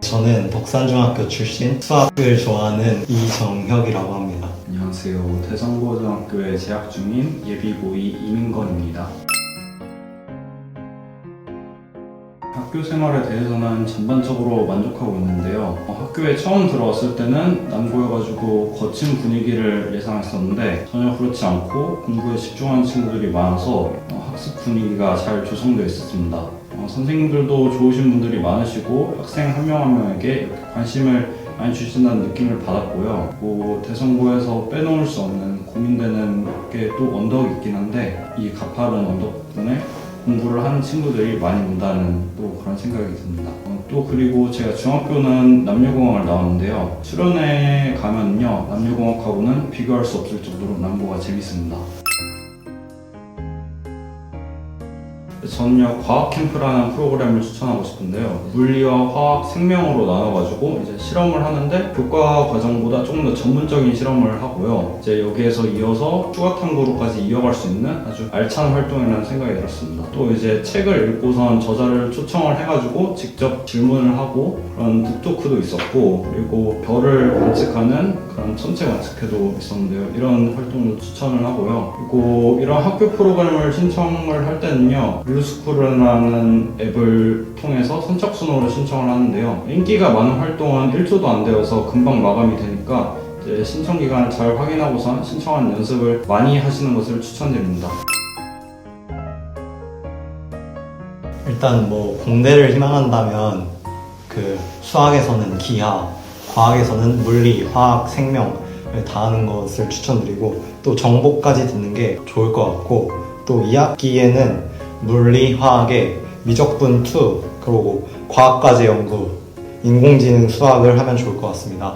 저는 덕산중학교 출신 수학을 좋아하는 이정혁이라고 합니다. 안녕하세요. 대성고등학교에 재학 중인 예비고이 이민건입니다. 학교 생활에 대해서는 전반적으로 만족하고 있는데요. 어, 학교에 처음 들어왔을 때는 남고여가지고 거친 분위기를 예상했었는데 전혀 그렇지 않고 공부에 집중하는 친구들이 많아서 어, 학습 분위기가 잘 조성되어 있었습니다. 어, 선생님들도 좋으신 분들이 많으시고 학생 한 명 한 명에게 관심을 많이 주신다는 느낌을 받았고요. 뭐 대성고에서 빼놓을 수 없는 고민되는 게 또 언덕이 있긴 한데 이 가파른 언덕 덕분에 공부를 하는 친구들이 많이 온다는 또 그런 생각이 듭니다. 어, 또 그리고 제가 중학교는 남녀공학을 나왔는데요. 수련회 가면요 남녀공학하고는 비교할 수 없을 정도로 남고가 재밌습니다. 저는요 과학 캠프라는 프로그램을 추천하고 싶은데요. 물리와 화학 생명으로 나눠가지고 이제 실험을 하는데 교과 과정보다 조금 더 전문적인 실험을 하고요. 이제 여기에서 이어서 추가 탐구로까지 이어갈 수 있는 아주 알찬 활동이라는 생각이 들었습니다. 또 이제 책을 읽고선 저자를 초청을 해가지고 직접 질문을 하고 그런 북토크도 있었고 그리고 별을 관측하는 그런 천체 관측회도 있었는데요. 이런 활동도 추천을 하고요. 그리고 이런 학교 프로그램을 신청을 할 때는요 류스쿨이라는 앱을 통해서 선착순으로 신청을 하는데요. 인기가 많은 활동은 1초도 안 되어서 금방 마감이 되니까 신청 기간을 잘 확인하고선 신청하는 연습을 많이 하시는 것을 추천드립니다. 일단 뭐 공대를 희망한다면 그 수학에서는 기하, 과학에서는 물리, 화학, 생명을 다 하는 것을 추천드리고 또 정보까지 듣는 게 좋을 것 같고 또 2학기에는 물리, 화학에 미적분 2 그리고 과학과제 연구, 인공지능 수학을 하면 좋을 것 같습니다.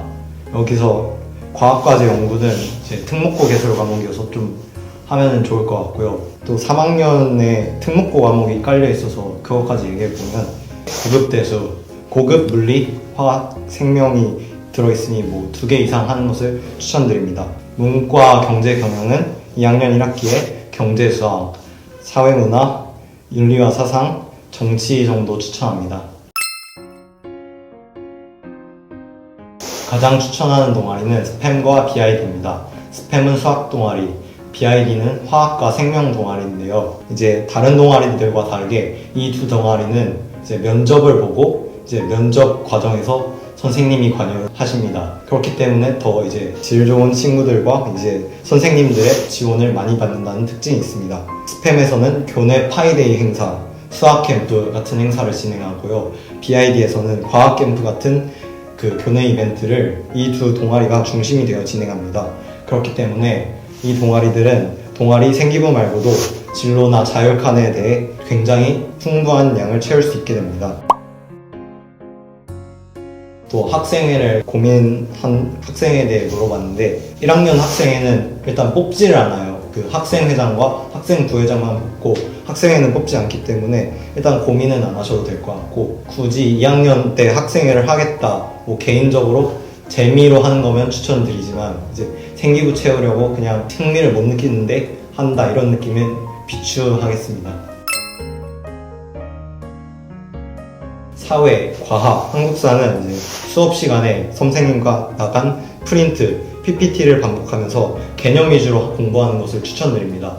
여기서 과학과제 연구는 이제 특목고 개설 과목이어서 좀 하면 좋을 것 같고요. 또 3학년에 특목고 과목이 깔려 있어서 그것까지 얘기해 보면 고급 대수, 고급 물리, 화학, 생명이 들어있으니 뭐 두 개 이상 하는 것을 추천드립니다. 문과 경제 경영은 2학년 1학기에 경제 수학, 사회문화, 윤리와 사상, 정치 정도 추천합니다. 가장 추천하는 동아리는 스팸과 BID입니다. 스팸은 수학 동아리, BID는 화학과 생명 동아리인데요. 이제 다른 동아리들과 다르게 이 두 동아리는 이제 면접을 보고 이제 면접 과정에서 선생님이 관여를 하십니다. 그렇기 때문에 더 이제 질 좋은 친구들과 이제 선생님들의 지원을 많이 받는다는 특징이 있습니다. 스팸에서는 교내 파이데이 행사, 수학 캠프 같은 행사를 진행하고요. BID에서는 과학 캠프 같은 그 교내 이벤트를 이 두 동아리가 중심이 되어 진행합니다. 그렇기 때문에 이 동아리들은 동아리 생기부 말고도 진로나 자율 칸에 대해 굉장히 풍부한 양을 채울 수 있게 됩니다. 또 학생회를 고민한 학생에 대해 물어봤는데 1학년 학생회는 일단 뽑지를 않아요. 그 학생회장과 학생 부회장만 뽑고 학생회는 뽑지 않기 때문에 일단 고민은 안 하셔도 될 것 같고 굳이 2학년 때 학생회를 하겠다 뭐 개인적으로 재미로 하는 거면 추천드리지만 이제 생기부 채우려고 그냥 흥미를 못 느끼는데 한다 이런 느낌은 비추하겠습니다. 사회, 과학, 한국사는 수업 시간에 선생님과 나간 프린트, PPT를 반복하면서 개념 위주로 공부하는 것을 추천드립니다.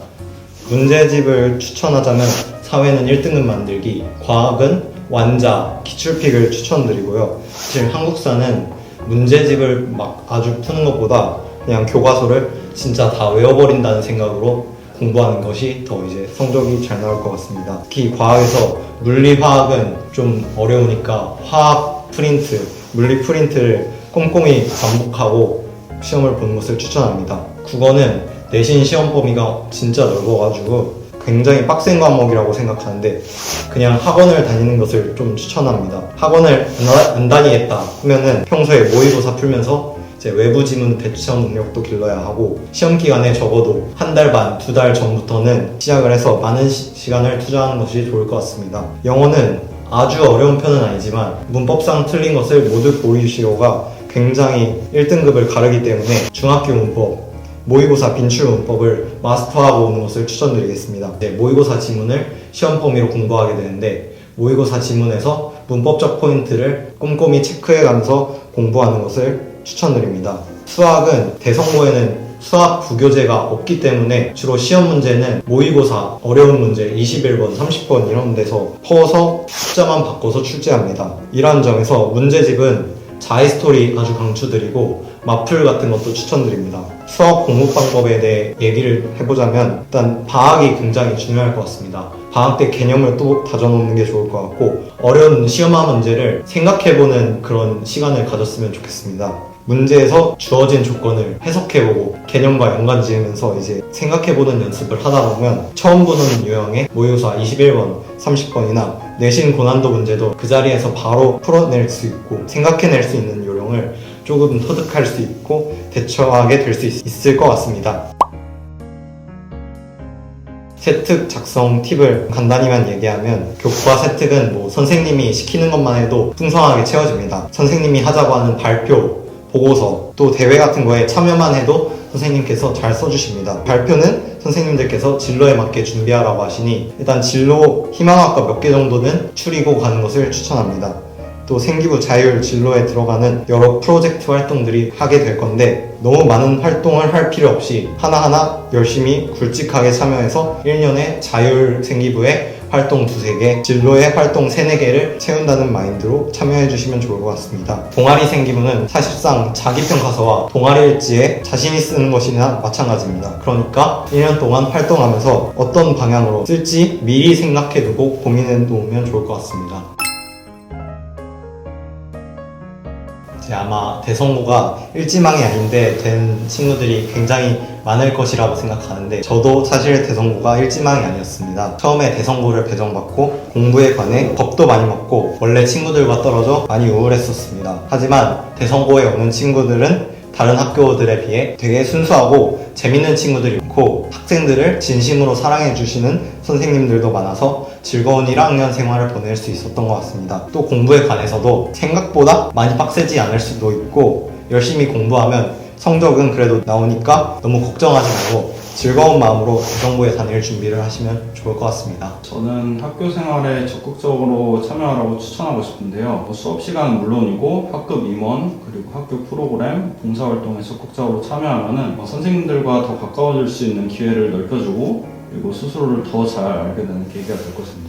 문제집을 추천하자면 사회는 1등급 만들기, 과학은 완자, 기출픽을 추천드리고요. 사실 한국사는 문제집을 막 아주 푸는 것보다 그냥 교과서를 진짜 다 외워버린다는 생각으로 공부하는 것이 더 이제 성적이 잘 나올 것 같습니다. 특히 과학에서 물리 화학은 좀 어려우니까 화학 프린트, 물리 프린트를 꼼꼼히 반복하고 시험을 보는 것을 추천합니다. 국어는 내신 시험 범위가 진짜 넓어가지고 굉장히 빡센 과목이라고 생각하는데 그냥 학원을 다니는 것을 좀 추천합니다. 학원을 안, 다니겠다 하면은 평소에 모의고사 풀면서 이제 외부 지문 대처 능력도 길러야 하고 시험 기간에 적어도 한 달 반, 두 달 전부터는 시작을 해서 많은 시, 시간을 투자하는 것이 좋을 것 같습니다. 영어는 아주 어려운 편은 아니지만 문법상 틀린 것을 모두 보이시오가 굉장히 1등급을 가르기 때문에 중학교 문법, 모의고사 빈출 문법을 마스터하고 오는 것을 추천드리겠습니다. 네, 모의고사 지문을 시험 범위로 공부하게 되는데 모의고사 지문에서 문법적 포인트를 꼼꼼히 체크해가면서 공부하는 것을 추천드립니다. 수학은 대성모에는 수학 부교재가 없기 때문에 주로 시험 문제는 모의고사 어려운 문제 21번, 30번 이런 데서 퍼서 숫자만 바꿔서 출제합니다. 이러한 점에서 문제집은 자이스토리 아주 강추드리고 마플 같은 것도 추천드립니다. 수학 공부 방법에 대해 얘기를 해보자면 일단 방학이 굉장히 중요할 것 같습니다. 방학 때 개념을 또 다져놓는 게 좋을 것 같고 어려운 시험화 문제를 생각해보는 그런 시간을 가졌으면 좋겠습니다. 문제에서 주어진 조건을 해석해보고 개념과 연관 지으면서 이제 생각해보는 연습을 하다 보면 처음 보는 유형의 모의고사 21번, 30번이나 내신 고난도 문제도 그 자리에서 바로 풀어낼 수 있고 생각해낼 수 있는 요령을 조금 터득할 수 있고 대처하게 될 수 있을 것 같습니다. 세특 작성 팁을 간단히만 얘기하면 교과 세특은 뭐 선생님이 시키는 것만 해도 풍성하게 채워집니다. 선생님이 하자고 하는 발표, 보고서, 또 대회 같은 거에 참여만 해도 선생님께서 잘 써주십니다. 발표는 선생님들께서 진로에 맞게 준비하라고 하시니 일단 진로 희망학과 몇 개 정도는 추리고 가는 것을 추천합니다. 또 생기부 자율 진로에 들어가는 여러 프로젝트 활동들이 하게 될 건데 너무 많은 활동을 할 필요 없이 하나하나 열심히 굵직하게 참여해서 1년에 자율 생기부에 활동 두세 개, 진로의 활동 세네 개를 채운다는 마인드로 참여해 주시면 좋을 것 같습니다. 동아리 생기부는 사실상 자기평가서와 동아리 일지에 자신이 쓰는 것이나 마찬가지입니다. 그러니까 1년 동안 활동하면서 어떤 방향으로 쓸지 미리 생각해 두고 고민해 놓으면 좋을 것 같습니다. 이제 아마 대성고가 일지망이 아닌데 된 친구들이 굉장히 많을 것이라고 생각하는데 저도 사실 대성고가 일지망이 아니었습니다. 처음에 대성고를 배정받고 공부에 관해 겁도 많이 먹고 원래 친구들과 떨어져 많이 우울했었습니다. 하지만 대성고에 오는 친구들은 다른 학교들에 비해 되게 순수하고 재밌는 친구들이 많고 학생들을 진심으로 사랑해 주시는 선생님들도 많아서 즐거운 1학년 생활을 보낼 수 있었던 것 같습니다. 또 공부에 관해서도 생각보다 많이 빡세지 않을 수도 있고 열심히 공부하면 성적은 그래도 나오니까 너무 걱정하지 말고 즐거운 마음으로 대정부에 다닐 준비를 하시면 좋을 것 같습니다. 저는 학교 생활에 적극적으로 참여하라고 추천하고 싶은데요. 뭐 수업 시간은 물론이고 학급 임원 그리고 학교 프로그램 봉사활동에 적극적으로 참여하면은 뭐 선생님들과 더 가까워질 수 있는 기회를 넓혀주고 그리고 스스로를 더 잘 알게 되는 계기가 될 것입니다.